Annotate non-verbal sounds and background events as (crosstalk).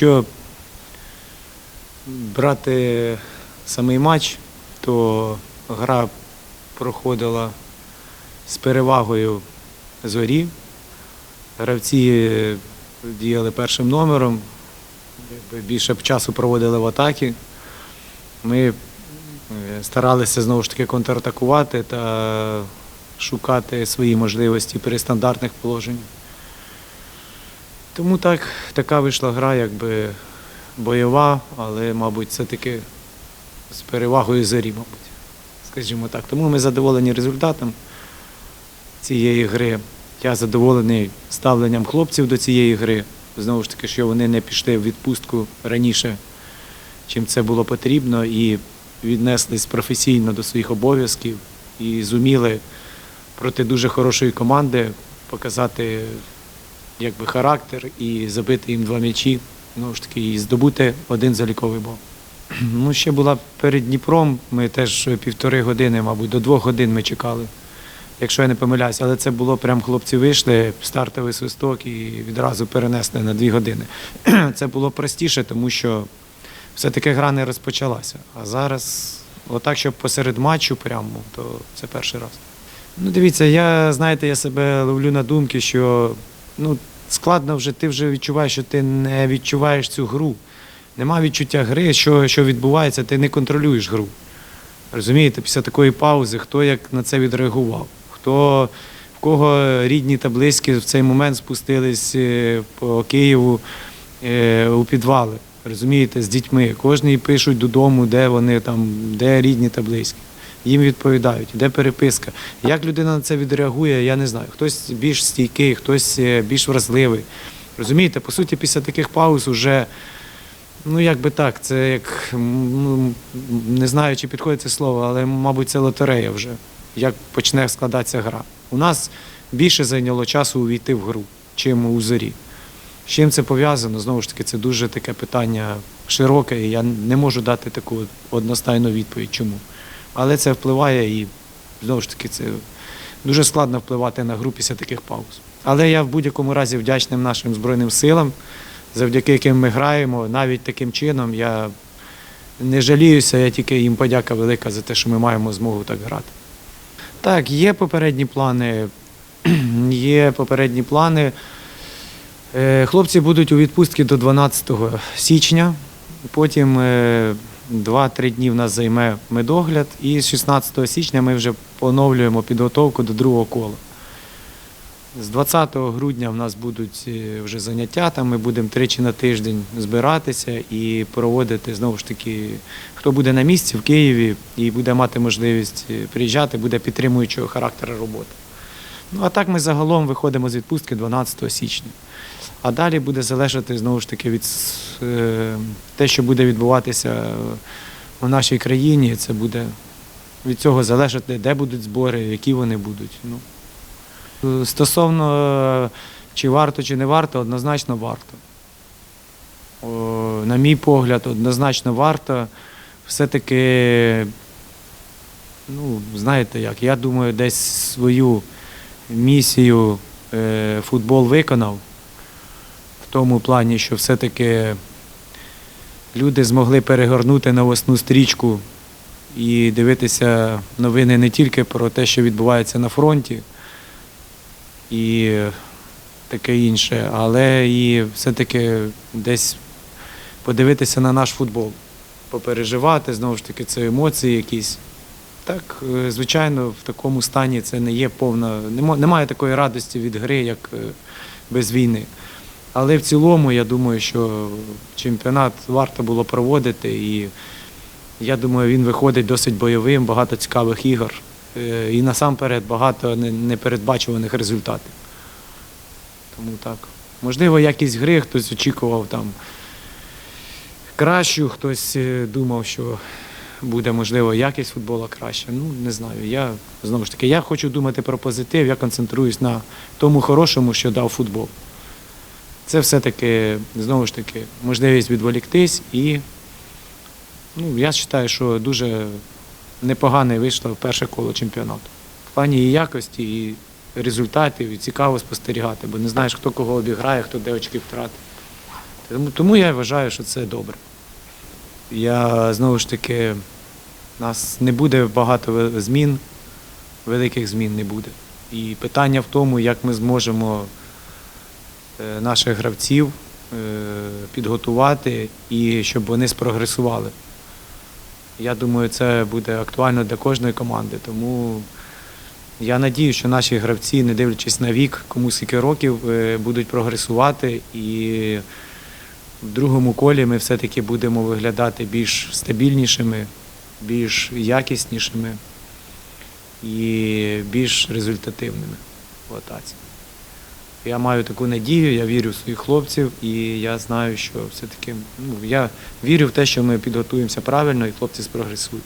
Якщо брати самий матч, то гра проходила з перевагою зорі. Гравці діяли першим номером, більше б часу проводили в атакі. Ми е, старалися знову ж таки контратакувати та шукати свої можливості при стандартних положеннях. Тому так, така вийшла гра, якби бойова, але, мабуть, все-таки з перевагою зорі, мабуть. Скажімо так. Тому ми задоволені результатом цієї гри. Я задоволений ставленням хлопців до цієї гри. Знову ж таки, що вони не пішли в відпустку раніше, чим це було потрібно, і віднеслись професійно до своїх обов'язків і зуміли проти дуже хорошої команди показати якби, характер і забити їм два м'ячі, знову ж таки, і здобути один заліковий бал. (clears throat) Ну, ще була перед Дніпром. Ми теж півтори години, мабуть, до двох годин ми чекали, якщо я не помиляюся. Але це було прям хлопці вийшли, стартовий свисток і відразу перенесли на дві години. (clears throat) Це було простіше, тому що все-таки гра не розпочалася. А зараз, отак, щоб посеред матчу прямо, то це перший раз. Ну, дивіться, я знаєте, я себе ловлю на думки, що ну, складно вже, ти вже відчуваєш, що ти не відчуваєш цю гру. Нема відчуття гри, що, що відбувається, ти не контролюєш гру. Розумієте, після такої паузи, хто як на це відреагував, хто в кого рідні та близькі в цей момент спустились е, по Києву е, у підвали. Розумієте, з дітьми. Кожний пишуть додому, де вони там, де рідні та близькі. Їм відповідають, де переписка. Як людина на це відреагує, я не знаю. Хтось більш стійкий, хтось е, більш вразливий. Розумієте, по суті, після таких пауз уже, ну як би так, це як не знаю, чи підходить це слово, але, мабуть, це лотерея вже, як почне складатися гра. У нас більше зайняло часу увійти в гру, чим у зорі. З чим це пов'язано? Знову ж таки, це дуже таке питання широке, і я не можу дати таку одностайну відповідь, чому. Але це впливає і знову ж таки це дуже складно впливати на гру після таких пауз. Але я в будь-якому разі вдячним нашим Збройним силам, завдяки яким ми граємо, навіть таким чином я не жаліюся, я тільки їм подяка велика за те, що ми маємо змогу так грати. Так, є попередні плани. (clears throat) Є попередні плани. Е, Хлопці будуть у відпустці до 12 січня. Потім е, 2-3 дні в нас займе медогляд, і з 16 січня ми вже поновлюємо підготовку до другого кола. З 20 грудня в нас будуть е, вже заняття, там ми будемо тричі на тиждень збиратися і проводити знову ж таки, хто буде на місці в Києві і буде мати можливість е, приїжджати, буде підтримуючого характеру роботи. Ну а так ми загалом виходимо з відпустки 12 січня. А далі буде залежати знову ж таки від е, те, що буде відбуватися в нашій країні. Це буде від цього залежати, де будуть збори, які вони будуть. Ну, стосовно чи варто, чи не варто, однозначно варто. На мій погляд, однозначно варто. Все-таки, ну, знаєте як, я думаю, десь свою місію е, футбол виконав тому плані, що все-таки люди змогли перегорнути новосну стрічку і дивитися новини не тільки про те, що відбувається на фронті і таке інше, але і все-таки десь подивитися на наш футбол, попереживати, знову ж таки, це емоції якісь. Так, е, звичайно, в такому стані це не є повна, немає такої радості від гри, як е, без війни. Але в цілому, я думаю, що чемпіонат варто було проводити, і я думаю, він виходить досить бойовим, багато цікавих ігор. е, І насамперед багато непередбачуваних результатів. Тому так. Можливо, якість гри хтось очікував там кращу, хтось е, думав, що буде, можливо, якість футболу краща. Ну, не знаю. Я знову ж таки, я хочу думати про позитив, я концентруюсь на тому хорошому, що дав футбол. Це все-таки, знову ж таки, можливість відволіктись і ну, я вважаю, що дуже непогане вийшло перше коло чемпіонату. В плані і якості, і результатів, і цікаво спостерігати, бо не знаєш, хто кого обіграє, хто де очки втратить. Тому, тому я вважаю, що це добре. Я знову ж таки, нас не буде багато змін, великих змін не буде. І питання в тому, як ми зможемо наших гравців е, підготувати і щоб вони спрогресували. Я думаю, це буде актуально для кожної команди. Тому я надію, що наші гравці, не дивлячись на вік, кому скільки років, е, будуть прогресувати. І в другому колі ми все-таки будемо виглядати більш стабільнішими, більш якіснішими і більш результативними в атаці. Я маю таку надію, я вірю в своїх хлопців, і я знаю, що все-таки ну, я вірю в те, що ми підготуємося правильно і хлопці спрогресують.